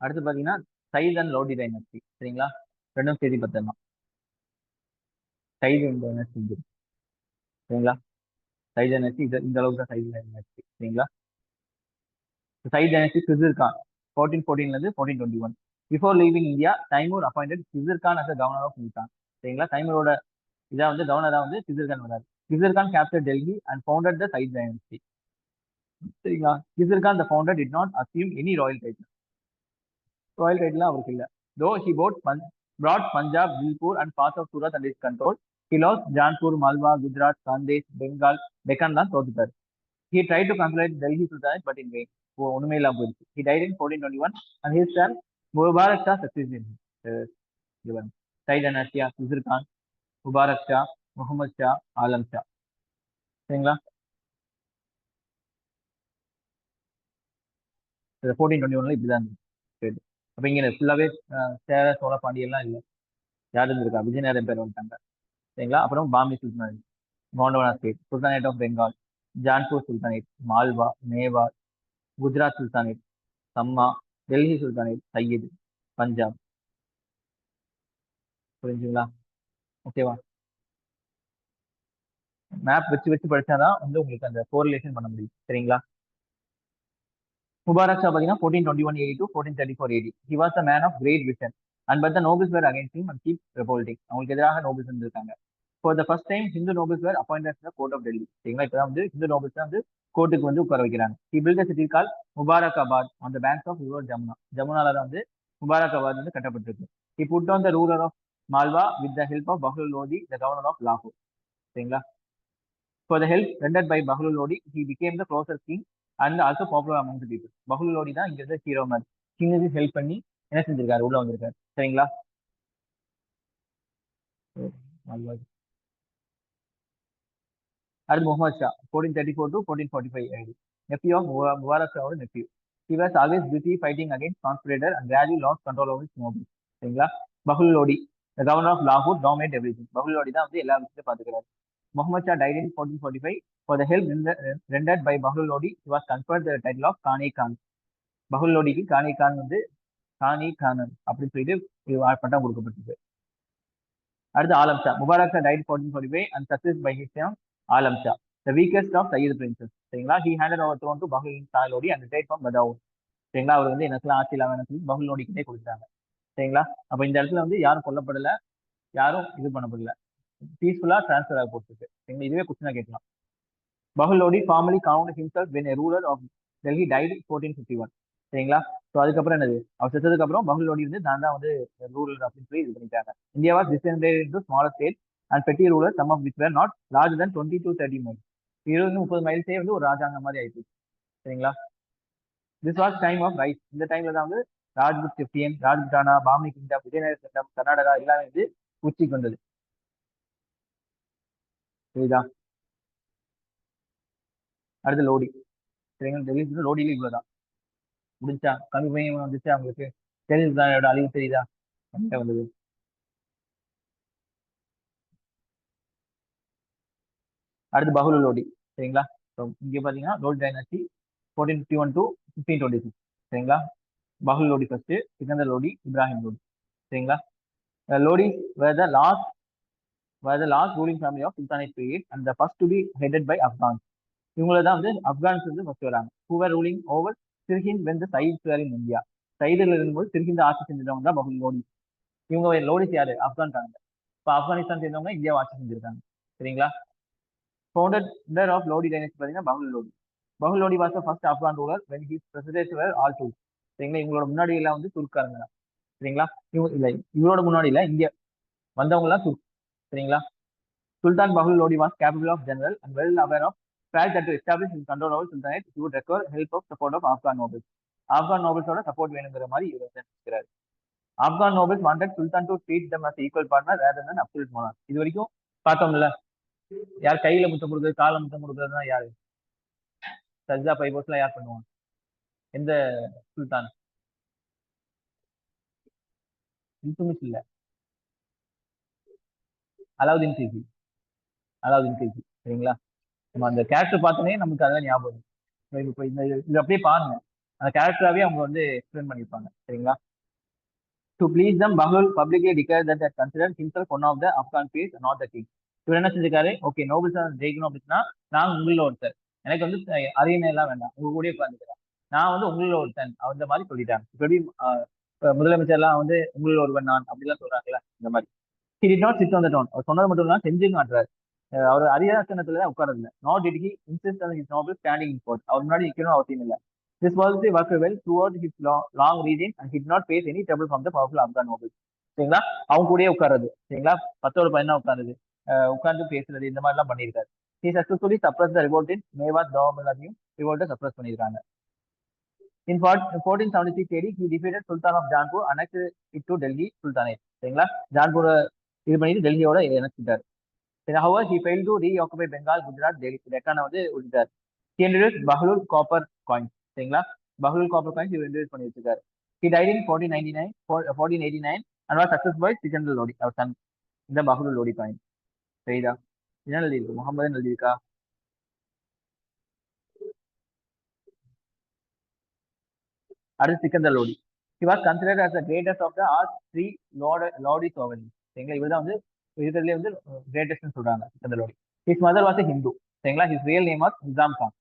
அடுத்து பாத்தீங்கன்னா சைல் and Lodi dynasty சரிங்களா? ரெண்டும் செய்தி பத்திரம் சைது டைனஸ்டி சரிங்களா? சைத் டைனஸ்டி இது இந்த அளவுக்கு தான் சைத் டைனஸ்டி சரிங்களா? சைத் டைனஸ்டி கிசிர் கான் ஃபோர்டீன் ஃபோர்டீன்ல இருந்து fourteen twenty one before leaving India Timur appointed Khizr Khan as governor of Multan சரிங்களா? தைமூரோட இதா வந்து கவர்னரா வந்து கிசிர் கான் வராரு. Khizr Khan captured Delhi and founded the Sayyid dynasty சரிங்களா? Khizr Khan the founder did not assume any royal title royal title அவருக்கு இல்லை though he brought brought Punjab, Dilpur, and parts of Surat under his control. He lost Janpur, Malwa, Gujarat, Sandesh, Bengal, Deccan தான் தோத்துட்டார் He tried to consolidate Delhi Sultanate, but in vain. ஓ ஒண்ணுமே இல்லாம போயிடுச்சு He died in 1421, and his son Mubarak Shah succeeded him. இவன் Said Dynasty, Khizr Khan, Mubarak Shah, Muhammad Shah, Alam Shah. சரிங்களா fourteen twenty ஒன்ல இப்படிதான் இருந்துச்சு அப்ப இங்க ஃபுல்லாவே சேர சோழ பாண்டியெல்லாம் இல்லை. யார் இருந்திருக்கா? விஜயநகரம் பேர் வந்துட்டாங்க. சரிங்களா? அப்புறம் Bombay sultanate Gondwana state sultanate of Bengal Jaunpur sultanate Malwa Mewar Gujarat sultanate Samma Delhi sultanate Sayyid Punjab. புரிஞ்சுங்களா? ஓகேவா மேப் வச்சு வச்சு படிச்சாதான் வந்து உங்களுக்கு அந்த கோரிலேஷன் பண்ண முடியும். சரிங்களா? முபாரக் ஷா பார்த்தீங்கன்னா one eight to fourteen four eighty he was man of great vision and but the nobles were and keep அவங்களுக்கு எதிராக நோபல்ஸ் இருந்திருக்காங்க. For the first time Hindu nobles were appointed court of Delhi சரிங்களா? இப்போ வந்து Hindu nobles வந்து கோர்ட்டுக்கு வந்து உட்கார வைக்கிறாங்க. He built city call Mubarakabad on the banks of river Jamuna ஜமுனால தான் வந்து முபாரகாபாத் வந்து கட்டப்பட்டிருக்கு. He put on the rural of Malwa with the help of Bahlul Lodi the governor of லாகூர் சரிங்களா? For the help rendered by Bahlul Lodi he became the closer king and also popular amount people Bahlul Lodi தான் இங்க இருந்த hero மாதிரி. சின்னது help பண்ணி என்ன செஞ்சிருக்காரு? உள்ள வந்திருக்காரு. சரிங்களா? அடுத்து Muhammad Shah. Fourteen thirty four to fourteen forty five ID nephew of Mubarak ஷாவோட nephew he was always busy fighting against conspirator and gradual loss control over மோபி சரிங்களா? பகுல் லோடி கவர்னர் ஆஃப் லாகூர் டாமினேட் எவ்ரிதிங் பகுல் லோடி தான் வந்து எல்லா விஷயத்தையும் பார்த்துக்கிறாரு. Muhammad Shah died in fourteen forty five for the help rendered by Bahlul Lodi he was conferred the title of Khane Khan Bahlul லோடிக்கு கானே கான் வந்து காணி கானன் அப்படின்னு சொல்லிட்டு பட்டம் கொடுக்கப்பட்டது அடுத்து Alam Shah Mubarak Shah died fourteen forty five and success by his Alam Shah the weakest of Sayyid princes சரிங்களா? He handed over throne to Bahlul Shah Lodi and died from Badaun சரிங்களா? அவர் வந்து எனக்குலாம் ஆட்சி இல்லாமல் சொல்லி பஹுல் லோடிக்கிட்டே கொடுத்தாங்க. சரிங்களா? அப்போ இந்த இடத்துல வந்து யாரும் கொல்லப்படலை யாரும் இது பண்ணப்படல. பீஸ்ஃபுல்லாக டிரான்ஸ்ஃபர் ஆக போட்டுருக்கு சரிங்களா? இதுவே கொஸ்டினாக கேட்கலாம். Bahlul Lodi formally crowned himself when a ruler of Delhi died fourteen fifty one சரிங்களா? ஸோ அதுக்கப்புறம் என்னது? அவர் செத்ததுக்கு அப்புறம் பஹுல் லோடி வந்து நான் தான் வந்து ரூலர் அப்படின்னு சொல்லி இது பண்ணிட்டாங்க. India was descended into smaller state and petty ruler some of which were not large then twenty two thirty mile இருபது முப்பது மைல்ஸே வந்து ஒரு ராஜாங்க மாதிரி ஆயிடுச்சு சரிங்களா? This was time of rise இந்த டைம்ல தான் வந்து ராஜ்புத் செப்டியன் ராஜ்புட்டானா பாமி கிங்டம் விஜயநகர கிங்டம் கர்நாடகா எல்லாமே வந்து உச்சிக்கு வந்தது. சரிதான் அடுத்து லோடி. சரிங்களா? டெல்லி லோடியில இவ்வளவுதான். முடிஞ்சா கம்மி பையன் வந்துச்சு அவங்களுக்கு டெல்லியோட அழிவு தெரியுதா? கம்மியா வந்தது? அடுத்து பகுல லோடி. சரிங்களா? இங்க பாத்தீங்கன்னா Lodi dynasty fourteen fifty one to fifteen twenty six சரிங்களா? பகுல் லோடி ஃபர்ஸ்ட் சிக்கந்தர் லோடி இப்ராஹிம் லோடி. சரிங்களா? Lodi were the last were the last ruling family of Sultanate period and the first to be headed by Afghans. இவங்கள தான் வந்து ஆப்கான்ஸ் வந்து first வராங்க. Who were ruling over Sirhind when Sayyid were in India சைடில் இருக்கும்போது சிர்ஹிந்த் ஆட்சி செஞ்சவங்க தான் பகுல் லோடி இவங்க லோடிஸ் யாரு? ஆப்கான் இப்போ ஆப்கானிஸ்தான் சேர்ந்தவங்க இந்தியாவை ஆட்சி செஞ்சிருக்காங்க. சரிங்களா? ஃபவுண்டர் ஆஃப் லோடி டைனஸ்டி பார்த்தீங்கன்னா Bahlul Lodi. Bahlul Lodi was first Afghan ruler when his president were all two சரிங்களா? இவங்களோட முன்னாடி எல்லாம் வந்து துருக்காரங்க தான். சரிங்களா? இவங்க இல்லை இவரோட முன்னாடி இல்லை இந்தியா. வந்தவங்க எல்லாம் துர்க் சரிங்களா? Sultan Bahlul Lodi was capital of general and well aware of fact that to establish his control over sultanate he would require help of support of afghan nobles. Afghan support வேணுங்கிற மாதிரி இவர் வந்து நினைக்கிறாரு. Afghan nobles wanted sultan to treat them as equal partner வேற தன் absolute மோனார் இது வரைக்கும் பார்த்தோம்ல. யார் கையில முத்தம் கொடுக்குறது கால முத்தம் கொடுக்குறதுனா யாரு? சஜ்ஜா பைபோஸ்லாம் யார் பண்ணுவாங்க? எந்த சுல்தான் இல்துமிஸ் இல்ல. அலாவுதீன் சிசி அலாவுதீன் சிசி சரிங்களா? நம்ம அந்த கேரக்டர் பார்த்தோன்னே நமக்கு அதெல்லாம் ஞாபகம் இப்போ இந்த இது அப்படியே பாருங்க. அந்த கேரக்டராகவே அவங்க வந்து எக்ஸ்பிளைன் பண்ணியிருப்பாங்க. சரிங்களா? To please them Bahlul publicly declare that that consider himself one of the Afghan peers not the king இவர் என்ன செஞ்சிருக்காரு? ஓகே நோபல் சார் ஜெயிக்கணும் அப்படின்னா நான் உங்களில் ஒருத்தர் எனக்கு வந்து அரியணை எல்லாம் வேண்டாம். உங்க கூட உட்காந்துக்கிறேன் நான் வந்து உங்களில் ஒருத்தன் அந்த மாதிரி சொல்லிட்டாங்க. இப்படி முதலமைச்சர்லாம் வந்து உங்களில் ஒருவன் நான் அப்படிலாம் சொல்றாங்களா இந்த மாதிரி. He did not sit on the down அவர் சொன்னது மட்டும் இல்லாமல் செஞ்சு காட்டுறாரு. அவர் அரியாசனத்துல தான் உட்காரல not did he insist on his noble standing in court அவர் முன்னாடி நிற்கணும் அவசியம் இல்லை. This was the work well throughout his long reading and he'd not face any trouble from the powerful Afghan noble சரிங்களா? அவங்க கூடயே உட்காருது சரிங்களா? பத்தோட பையனா உட்காருது உட்கார்ந்து பேசுறது இந்த மாதிரி எல்லாம் பண்ணியிருக்காரு. He successfully suppress the revolt in தவம் எல்லாத்தையும் ரிவோல்ட்டை சப்ரஸ் பண்ணியிருக்காங்க. இன் ஃபோர்டீன் செவன்டி சிக்ஸ் தேடி he defeated sultan of Jaunpur annex it to Delhi sultanate சரிங்களா? ஜான்பூரை இது பண்ணிட்டு டெல்லியோட இணைச்சிட்டாரு. சரி however he fail to reoccupy Bengal Gujarat Delhi Deccan வந்து விட்டுட்டார் he introduce Bahlul copper coin சரிங்களா? பஹலூர் காப்பர் காயின் இவர் இன்ட்ரடியூஸ் பண்ணி வச்சிருக்காரு. He died in fourteen ninety nine fourteen eighty nine and was success by Sikandar Lodi our son இந்த Bahlul Lodi coin சரிதா? என்ன எழுதியிருக்கு முகமது எழுதியிருக்கா? அடுத்து Sikandar Lodi he was considered as the greatest of the are three Loda Lodi sovereign சரிங்களா? இவர் தான் வந்து இதுலயே வந்து uh, கிரேட்டஸ்ட்னு சொல்றாங்க Sikandar Lodi his mother was Hindu சரிங்களா? His real name was Nizam Khan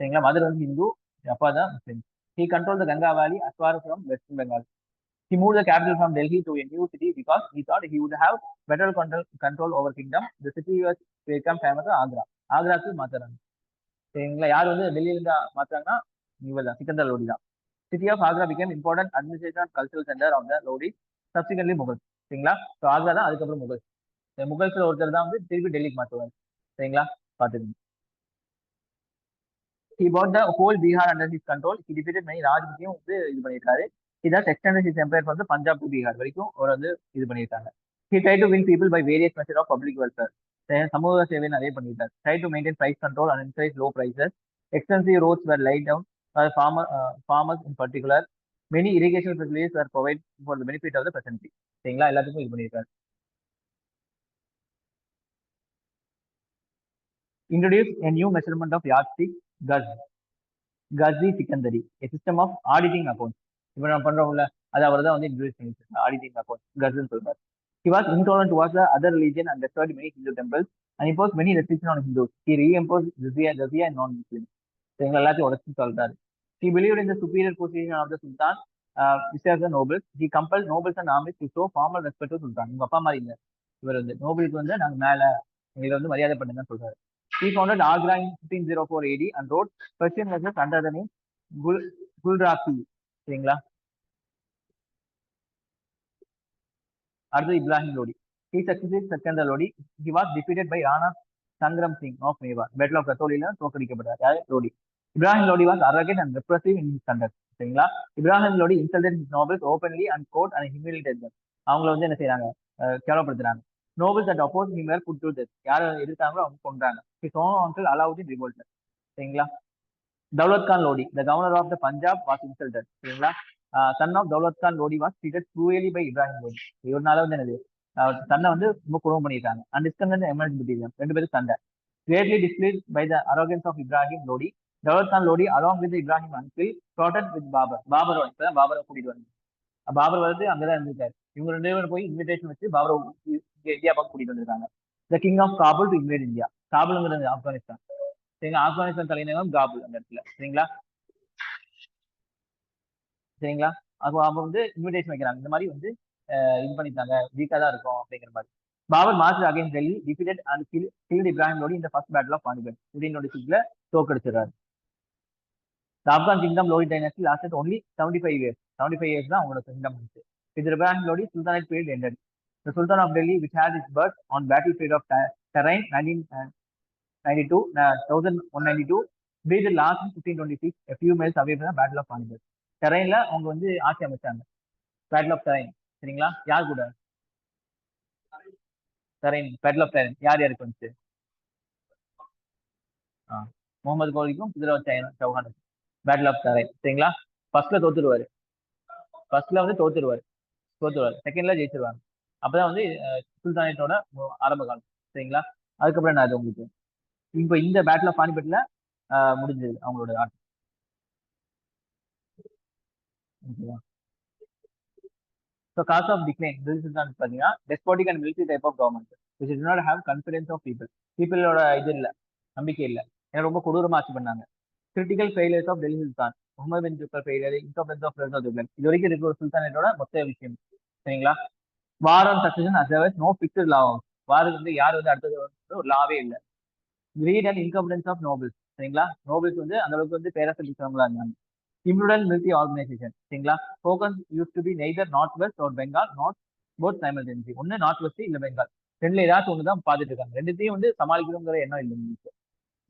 சரிங்களா? மதர் வந்து ஹிந்து அப்பா தான் Muslim he control the Ganga valley as far from West Bengal He moved the capital from Delhi to a new city because he thought he would have better control, control over kingdom. The city was become famous Agra ஆக்ராக்கு மாத்துறாங்க சரிங்களா? யார் வந்து டெல்லியிலிருந்து மாத்துறாங்கன்னா இவர் தான் சிக்கந்தர் லோடி தான். City of Agra became important administration and cultural centre of the Lodi subsequently Mughal சரிங்களா? So Agra தான் அதுக்கப்புறம் முகல் முகல்ஸ்ல ஒருத்தர் தான் வந்து திருப்பி டெல்லிக்கு மாற்றுவார் சரிங்களா? பார்த்துக்கோங்க. He bought the whole Bihar under his control. He defeated many ராஜ்புத்தியும் வந்து இது பண்ணியிருக்காரு. இதான் எக்ஸ்டெண்டட் ஹிஸ் எம்பையர் வந்து பஞ்சாப் டு பீகார் வரைக்கும் அவர் வந்து இது பண்ணியிருக்காங்க. He try to win people by various method of public welfare சமூக சேவை நிறைய பண்ணியிருக்காரு. Try to maintain price control and increase low prices extensive roads were laid down farmer farmers in particular many irrigation facilities are provide for the benefit of the peasantry சரிங்களா? எல்லாத்துக்கும் இது பண்ணியிருக்காரு. Introduced a new measurement of yardstick, guz, gazi sikandari, a system of auditing accounts. இப்போ நான் பண்றோம்ல அது அவர் தான் வந்து introduce பண்ணிருக்காரு ஆடிட்டிங் அக்கௌண்ட் கஸ்ன்னு சொல்றாரு he was intolerant was the other religion and destroyed many Hindu temples and impose many restriction on Hindu he reimpose jizya jizya and non Muslim எங்களை எல்லாத்தையும் உடச்சு சொல்றாரு he believe in the superior position of the sultan vis a vis the nobles he compel nobles and armies to show formal respect சொல்றாங்க உங்க அப்பா மாதிரி இல்லை இவர் வந்து நோபலுக்கு வந்து நாங்கள் மேலே எங்களை வந்து மரியாதை பண்ணுங்கன்னு சொல்றாரு He founded Agra in 1504 AD and wrote Persian verses under the name Gul Gulraki. சரிங்களா? அடுத்து Ibrahim Lodi. He success second Lodi he was defeated by Rana Sangram Singh of Mewar battle of கத்தோலியில தோற்கடிக்கப்பட்டார். யார்? Lodi. Ibrahim Lodi was arrogant and repressive in his conduct சரிங்களா? Ibrahim Lodi insulted nobles openly and court and humiliated அவங்கள வந்து என்ன செய்யறாங்க கேவலப்படுத்துறாங்க. Nobles and oppose him were good to யார் இருக்காங்களோ அவங்க கொண்டாங்க his own uncle Alauddin revolt சரிங்களா? Daulat Khan Lodi. The governor of the Punjab was insulted சரிங்களா? Son of Daulat Khan Lodi was treated cruelly by Ibrahim Lodi. இவருனால வந்து என்னது? தன்னை வந்து ரொம்ப குடும்பம் பண்ணிட்டாங்க. அண்ட் டிஸ்கன் எமர்ஜ் பிட்வீன் ரெண்டு பேரும் சண்டை. Greatly displeased by the arrogance of Ibrahim Lodi. Daulat Khan Lodi along with Ibrahim Anbil plotted with Babur பாபரோட இப்பதான் பாபரை கூட்டிட்டு வந்து பாபர் வந்து அங்கதான் இருந்திருக்காரு இவங்க ரெண்டு பேரும் போய் இன்விடேஷன் வச்சு பாபரை இந்தியா பக்கம் கூட்டிட்டு வந்திருக்காங்க. The king of Kabul to invite India காபுல்ங்கிறது Afghanistan. சரிங்களா? ஆப்கானிஸ்தான் தலைநகரம் காபுல் அந்த இடத்துல. சரிங்களா? சரிங்களா? அப்போ அவங்க வந்து இன்விடேஷன் வைக்கிறாங்க. இந்த மாதிரி வந்து இது பண்ணிட்டாங்க. வீக்கா தான் இருக்கும் அப்படிங்கிற மாதிரி. Babur master again Delhi defeated and killed Ibrahim Lodi இந்த first battle of Panipat fifteen twenty தோக்கடிச்சிடுறாரு Afghan kingdom Lodi dynasty lost only seventy five years seventy five years தான் அவங்களோட கிங்டம் இருந்துச்சு இது Ibrahim Lodi Sultanate period ended. The Sultan of Delhi, which had its birth on battlefield of Terrain, 1992, uh, 1192, breathed uh, last in 1526, a few miles away from the Battle of Panipat. டெரைன்ல அவங்க வந்து ஆட்சி அமைச்சாங்க. Battle of terrain சரிங்களா? யார் கூட? Terrain battle of terrain யார் யாருக்கு வந்துச்சு முகமது கோலிக்கும் குதிரை சௌஹானுக்கும் பேட்டில் ஆஃப் டெரைன் சரிங்களா? ஃபர்ஸ்ட்ல தோத்துருவாரு. ஃபர்ஸ்ட்ல வந்து தோத்துருவாரு. தோத்துருவார் செகண்ட்ல ஜெயிச்சிருவாங்க. அப்பதான் வந்து சுல்தானேட்டோட ஆரம்ப காலம். சரிங்களா? அதுக்கப்புறம் என்ன அது உங்களுக்கு? இப்போ இந்த பேட்டில் ஆஃப் பானிபட்ல முடிஞ்சது அவங்களோட ஆட்டம். ஓகேவா? So cause of decline this பார்த்தீங்கன்னா despotic and military type of government which is not have confidence of people பீப்புளோட இது இல்லை நம்பிக்கை இல்லை. ஏன்னா ரொம்ப கொடூரமாக ஆட்சி பண்ணாங்க. Critical failures of Delhi sultan Muhammad bin ஜுக்கர் failure incompetence of பிரதமர் இது வரைக்கும் இருக்கிற ஒரு சுல்தானேட்டோட மொத்த விஷயம். சரிங்களா? War on succession as no fixed law வாருக்கு வந்து யார் வந்து அடுத்தது வந்து ஒரு லாவே இல்லை. Greed and incompetence of nobles சரிங்களா? நோபல்ஸ் வந்து அந்த அளவுக்கு வந்து பேரரசு இருக்கிறவங்களா இருந்தாங்க. இம்ப்ரூடல் மிலிட்டரி ஆர்கனைசேஷன் சரிங்களா? Focus used to be neither north west ஒரு பெங்கால் நார்த் போத் சைமல்டென்சி ஒன்று நார்த் வெஸ்ட் இல்லை பெங்கால் ரெண்டுல ஏதாச்சும் ஒன்று தான் பார்த்துட்டு இருக்காங்க. ரெண்டுத்தையும் வந்து சமாளிக்கணுங்கிற எண்ணம் இல்லை உங்களுக்கு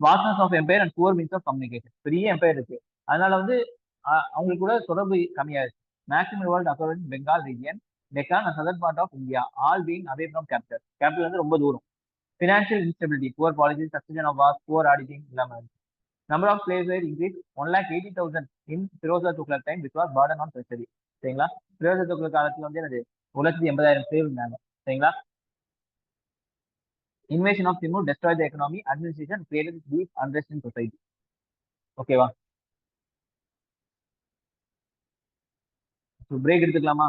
vastness of empire and poor means of communication பெரிய எம்பையர் இருக்கு. அதனால வந்து அவங்களுக்கு கூட தொடர்பு கம்மியாயிருச்சு. Maximum revolt occurred Bengal region Deccan and southern part of India all being away from capital capital வந்து ரொம்ப தூரம். Financial instability poor policy succession of was poor auditing இல்லாமல் number of place where increase one lakh eighty thousand in Firoz Tughlaq time which was burden on பிரச்சரி சரிங்களா? பிரோசா துக்ளக் காலத்தில் வந்து எனது ஒரு லட்சத்தி எண்பதாயிரம் பேர் இருந்தாங்க. சரிங்களா? Invasion of Timur destroy the economy administration created deep understanding society ஓகேவா பிரேக் எடுத்துக்கலாமா?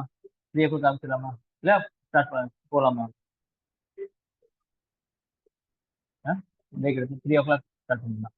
த்ரீ ஓ ஆரம்பிச்சிடலாமா? இல்ல ஸ்டார்ட் போகலாமா பிரேக் எடுத்து த்ரீ ஓ கிளாக் ஸ்டார்ட் பண்ணலாம்